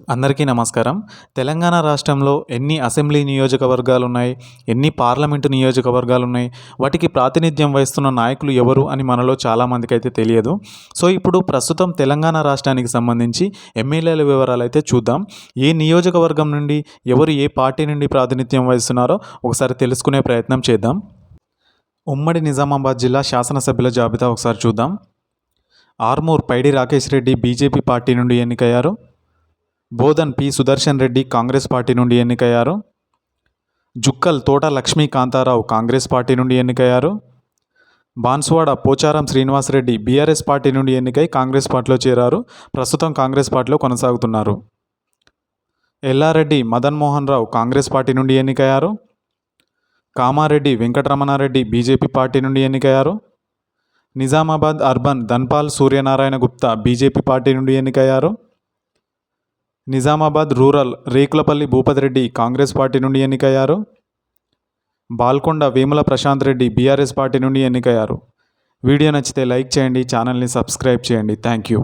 అందరికీ నమస్కారం. తెలంగాణ రాష్ట్రంలో ఎన్ని అసెంబ్లీ నియోజకవర్గాలు ఉన్నాయి ఎన్ని పార్లమెంటు నియోజకవర్గాలు ఉన్నాయి వాటికి ప్రాతినిధ్యం వహిస్తున్న నాయకులు ఎవరు అని మనలో చాలామందికి అయితే తెలియదు. సో ఇప్పుడు ప్రస్తుతం తెలంగాణ రాష్ట్రానికి సంబంధించి ఎమ్మెల్యేల వివరాలు అయితే చూద్దాం. ఏ నియోజకవర్గం నుండి ఎవరు ఏ పార్టీ నుండి ప్రాతినిధ్యం వహిస్తున్నారో ఒకసారి తెలుసుకునే ప్రయత్నం చేద్దాం. ఉమ్మడి నిజామాబాద్ జిల్లా శాసనసభ్యుల జాబితా ఒకసారి చూద్దాం. ఆర్మూర్ పైడి రాకేష్ రెడ్డి బీజేపీ పార్టీ నుండి ఎన్నికయ్యారు. Bodhan P. Sudarshan Reddy Congress party నుండి ఎన్నికయ్యారు? జుక్కల్ తోట లక్ష్మీ కాంతారావు కాంగ్రెస్ పార్టీ నుండి ఎన్నికయ్యారు? బాన్సువాడ పోచారం శ్రీనివాసరెడ్డి బీఆర్ఎస్ పార్టీ నుండి ఎన్నికై కాంగ్రెస్ పార్టీలో చేరారు. ప్రస్తుతం కాంగ్రెస్ పార్టీలో కొనసాగుతున్నారు. ఎల్లారెడ్డి మదన్ మోహన్ రావు కాంగ్రెస్ పార్టీ నుండి ఎన్నికయ్యారు? కామారెడ్డి వెంకటరమణారెడ్డి బీజేపీ పార్టీ నుండి ఎన్నికయ్యారు? Nizamabad urban Dhanpal Suryanarayana Gupta BJP party నుండి ఎన్నికయ్యారు? Nizamabad rural Rekulapalli Bhupathi Reddy Congress party నుండి ఎన్నికయ్యారు? బాల్కొండ వేముల ప్రశాంత్ రెడ్డి బీఆర్ఎస్ పార్టీ నుండి ఎన్నికయ్యారు? వీడియో నచ్చితే లైక్ చేయండి ఛానల్ని సబ్స్క్రైబ్ చేయండి. Thank you.